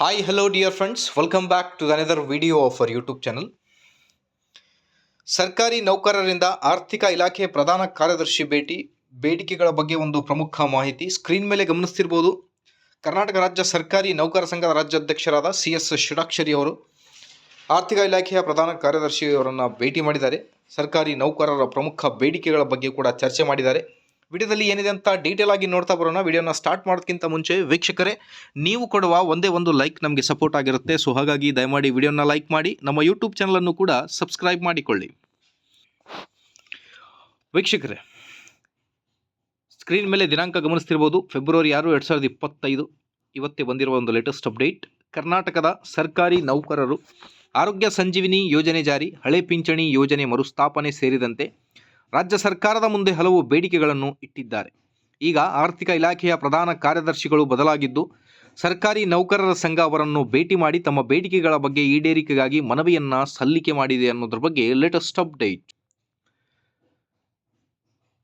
Hi, hello, dear friends. Welcome back to another video of our YouTube channel. ಸರ್ಕಾರಿ ನೌಕರರಿಂದ ಆರ್ಥಿಕ ಇಲಾಖೆ ಪ್ರಧಾನ ಕಾರ್ಯದರ್ಶಿ ಭೇಟಿ ಬೇಡಿಕೆಗಳ ಬಗ್ಗೆ ಒಂದು ಪ್ರಮುಖ ಮಾಹಿತಿ ಸ್ಕ್ರೀನ್ ಮೇಲೆ ಗಮನಿಸ್ತಿರ್ಬೋದು ಕರ್ನಾಟಕ ರಾಜ್ಯ ಸರ್ಕಾರಿ ನೌಕರ ಸಂಘದ ರಾಜ್ಯಾಧ್ಯಕ್ಷರಾದ ಸಿ ಎಸ್ ಷಡಾಕ್ಷರಿ ಅವರು ಆರ್ಥಿಕ ಇಲಾಖೆಯ ಪ್ರಧಾನ ಕಾರ್ಯದರ್ಶಿಯವರನ್ನು ಭೇಟಿ ಮಾಡಿದ್ದಾರೆ ಸರ್ಕಾರಿ ನೌಕರರ ಪ್ರಮುಖ ಬೇಡಿಕೆಗಳ ಬಗ್ಗೆ ಕೂಡ ಚರ್ಚೆ ಮಾಡಿದ್ದಾರೆ ವಿಡಿಯೋದಲ್ಲಿ ಏನಿದೆ ಅಂತ ಡೀಟೇಲ್ ಆಗಿ ನೋಡ್ತಾ ಬರೋಣ. ವಿಡಿಯೋನ ಸ್ಟಾರ್ಟ್ ಮಾಡೋದಕ್ಕಿಂತ ಮುಂಚೆ ವೀಕ್ಷಕರೇ, ನೀವು ಕೊಡುವ ಒಂದೇ ಒಂದು ಲೈಕ್ ನಮಗೆ ಸಪೋರ್ಟ್ ಆಗಿರುತ್ತೆ. ಸೊ ಹಾಗಾಗಿ ದಯಮಾಡಿ ವಿಡಿಯೋನ ಲೈಕ್ ಮಾಡಿ, ನಮ್ಮ ಯೂಟ್ಯೂಬ್ ಚಾನಲನ್ನು ಕೂಡ ಸಬ್ಸ್ಕ್ರೈಬ್ ಮಾಡಿಕೊಳ್ಳಿ. ವೀಕ್ಷಕರೇ ಸ್ಕ್ರೀನ್ ಮೇಲೆ ದಿನಾಂಕ ಗಮನಿಸ್ತಿರ್ಬೋದು. ಫೆಬ್ರವರಿ ಆರು, ಎರಡು ಸಾವಿರದ ಇಪ್ಪತ್ತೈದು. ಇವತ್ತೇ ಬಂದಿರುವ ಒಂದು ಲೇಟೆಸ್ಟ್ ಅಪ್ಡೇಟ್ ಕರ್ನಾಟಕದ ಸರ್ಕಾರಿ ನೌಕರರು ಆರೋಗ್ಯ ಸಂಜೀವಿನಿ ಯೋಜನೆ ಜಾರಿ, ಹಳೆ ಪಿಂಚಣಿ ಯೋಜನೆ ಮರುಸ್ಥಾಪನೆ ಸೇರಿದಂತೆ ರಾಜ್ಯ ಸರ್ಕಾರದ ಮುಂದೆ ಹಲವು ಬೇಡಿಕೆಗಳನ್ನು ಇಟ್ಟಿದ್ದಾರೆ. ಈಗ ಆರ್ಥಿಕ ಇಲಾಖೆಯ ಪ್ರಧಾನ ಕಾರ್ಯದರ್ಶಿಗಳು ಬದಲಾಗಿದ್ದು, ಸರ್ಕಾರಿ ನೌಕರರ ಸಂಘ ಅವರನ್ನು ಭೇಟಿ ಮಾಡಿ ತಮ್ಮ ಬೇಡಿಕೆಗಳ ಬಗ್ಗೆ ಈಡೇರಿಕೆಗಾಗಿ ಮನವಿಯನ್ನು ಸಲ್ಲಿಕೆ ಮಾಡಿದೆ ಅನ್ನೋದ್ರ ಬಗ್ಗೆ ಲೇಟೆಸ್ಟ್ ಅಪ್ಡೇಟ್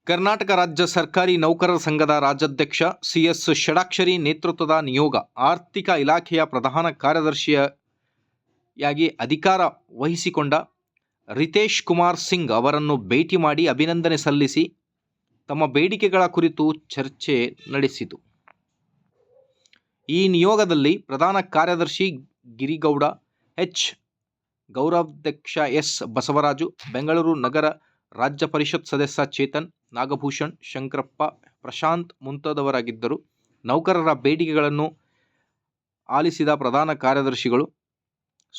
ಕರ್ನಾಟಕ ರಾಜ್ಯ ಸರ್ಕಾರಿ ನೌಕರರ ಸಂಘದ ರಾಜ್ಯಾಧ್ಯಕ್ಷ ಸಿ ಎಸ್ ಷಡಾಕ್ಷರಿ ನೇತೃತ್ವದ ನಿಯೋಗ ಆರ್ಥಿಕ ಇಲಾಖೆಯ ಪ್ರಧಾನ ಕಾರ್ಯದರ್ಶಿಯಾಗಿ ಅಧಿಕಾರ ವಹಿಸಿಕೊಂಡ ರಿತೇಶ್ ಕುಮಾರ್ ಸಿಂಗ್ ಅವರನ್ನು ಭೇಟಿ ಮಾಡಿ ಅಭಿನಂದನೆ ಸಲ್ಲಿಸಿ ತಮ್ಮ ಬೇಡಿಕೆಗಳ ಕುರಿತು ಚರ್ಚೆ ನಡೆಸಿತು. ಈ ನಿಯೋಗದಲ್ಲಿ ಪ್ರಧಾನ ಕಾರ್ಯದರ್ಶಿ ಗಿರಿಗೌಡ, ಎಚ್. ಗೌರವಾಧ್ಯಕ್ಷ ಎಸ್. ಬಸವರಾಜು, ಬೆಂಗಳೂರು ನಗರ ರಾಜ್ಯ ಪರಿಷತ್ ಸದಸ್ಯ ಚೇತನ್, ನಾಗಭೂಷಣ್, ಶಂಕರಪ್ಪ, ಪ್ರಶಾಂತ್ ಮುಂತಾದವರಾಗಿದ್ದರು. ನೌಕರರ ಬೇಡಿಕೆಗಳನ್ನು ಆಲಿಸಿದ ಪ್ರಧಾನ ಕಾರ್ಯದರ್ಶಿಗಳು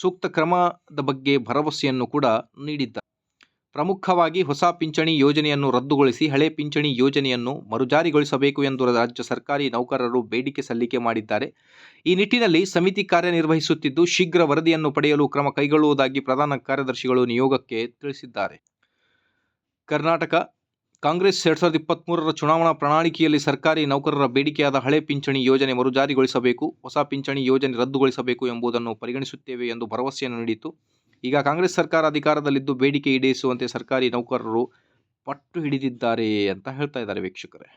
ಸೂಕ್ತ ಕ್ರಮದ ಬಗ್ಗೆ ಭರವಸೆಯನ್ನು ಕೂಡ ನೀಡಿದ್ದ. ಪ್ರಮುಖವಾಗಿ ಹೊಸ ಪಿಂಚಣಿ ಯೋಜನೆಯನ್ನು ರದ್ದುಗೊಳಿಸಿ ಹಳೆ ಪಿಂಚಣಿ ಯೋಜನೆಯನ್ನು ಮರುಜಾರಿಗೊಳಿಸಬೇಕು ಎಂದು ರಾಜ್ಯ ಸರ್ಕಾರಿ ನೌಕರರು ಬೇಡಿಕೆ ಸಲ್ಲಿಕೆ ಮಾಡಿದ್ದಾರೆ. ಈ ನಿಟ್ಟಿನಲ್ಲಿ ಸಮಿತಿ ಕಾರ್ಯನಿರ್ವಹಿಸುತ್ತಿದ್ದು ಶೀಘ್ರ ವರದಿಯನ್ನು ಪಡೆಯಲು ಕ್ರಮ ಕೈಗೊಳ್ಳುವುದಾಗಿ ಪ್ರಧಾನ ಕಾರ್ಯದರ್ಶಿಗಳು ನಿಯೋಗಕ್ಕೆ ತಿಳಿಸಿದ್ದಾರೆ. ಕರ್ನಾಟಕ ಕಾಂಗ್ರೆಸ್ ಎರಡ್ ಸಾವಿರದ ಇಪ್ಪತ್ತ್ಮೂರರ ಚುನಾವಣಾ ಪ್ರಣಾಳಿಕೆಯಲ್ಲಿ ಸರ್ಕಾರಿ ನೌಕರರ ಬೇಡಿಕೆಯಾದ ಹಳೆ ಪಿಂಚಣಿ ಯೋಜನೆ ಮರುಜಾರಿಗೊಳಿಸಬೇಕು, ಹೊಸ ಪಿಂಚಣಿ ಯೋಜನೆ ರದ್ದುಗೊಳಿಸಬೇಕು ಎಂಬುದನ್ನು ಪರಿಗಣಿಸುತ್ತೇವೆ ಎಂದು ಭರವಸೆಯನ್ನು ನೀಡಿತು ಈಗ ಕಾಂಗ್ರೆಸ್ ಸರ್ಕಾರ ಅಧಿಕಾರದಲ್ಲಿದ್ದು ಬೇಡಿಕೆ ಈಡೇರಿಸುವಂತೆ ಸರ್ಕಾರಿ ನೌಕರರು ಪಟ್ಟು ಹಿಡಿದಿದ್ದಾರೆ ಅಂತ ಹೇಳ್ತಾ ಇದ್ದಾರೆ ವೀಕ್ಷಕರೇ.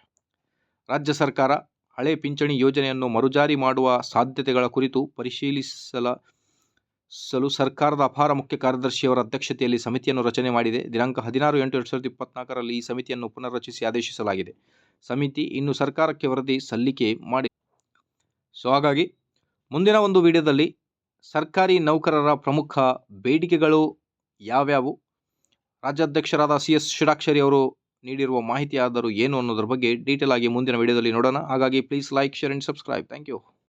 ರಾಜ್ಯ ಸರ್ಕಾರ ಹಳೆ ಪಿಂಚಣಿ ಯೋಜನೆಯನ್ನು ಮರುಜಾರಿ ಮಾಡುವ ಸಾಧ್ಯತೆಗಳ ಕುರಿತು ಪರಿಶೀಲಿಸಲ ಸಲು ಸರ್ಕಾರದ ಅಪಾರ ಮುಖ್ಯ ಕಾರ್ಯದರ್ಶಿಯವರ ಅಧ್ಯಕ್ಷತೆಯಲ್ಲಿ ಸಮಿತಿಯನ್ನು ರಚನೆ ಮಾಡಿದೆ. ದಿನಾಂಕ ಹದಿನಾರು ಎಂಟು ಎರಡು ಸಾವಿರದ ಇಪ್ಪತ್ನಾಲ್ಕರಲ್ಲಿ ಈ ಸಮಿತಿಯನ್ನು ಪುನರ್ರಚಿಸಿ ಆದೇಶಿಸಲಾಗಿದೆ. ಸಮಿತಿ ಇನ್ನು ಸರ್ಕಾರಕ್ಕೆ ವರದಿ ಸಲ್ಲಿಕೆ ಮಾಡಿ ಸೊ, ಹಾಗಾಗಿ ಮುಂದಿನ ಒಂದು ವಿಡಿಯೋದಲ್ಲಿ ಸರ್ಕಾರಿ ನೌಕರರ ಪ್ರಮುಖ ಬೇಡಿಕೆಗಳು ಯಾವ್ಯಾವು? ರಾಜ್ಯಾಧ್ಯಕ್ಷರಾದ ಸಿ ಎಸ್ ಷಡಾಕ್ಷರಿ ಅವರು ನೀಡಿರುವ ಮಾಹಿತಿ ಆದರೂ ಏನು ಅನ್ನೋದ್ರ ಬಗ್ಗೆ ಡೀಟೇಲ್ ಆಗಿ ಮುಂದಿನ ವಿಡಿಯೋದಲ್ಲಿ ನೋಡೋಣ. ಹಾಗಾಗಿ please like, share and subscribe. Thank you.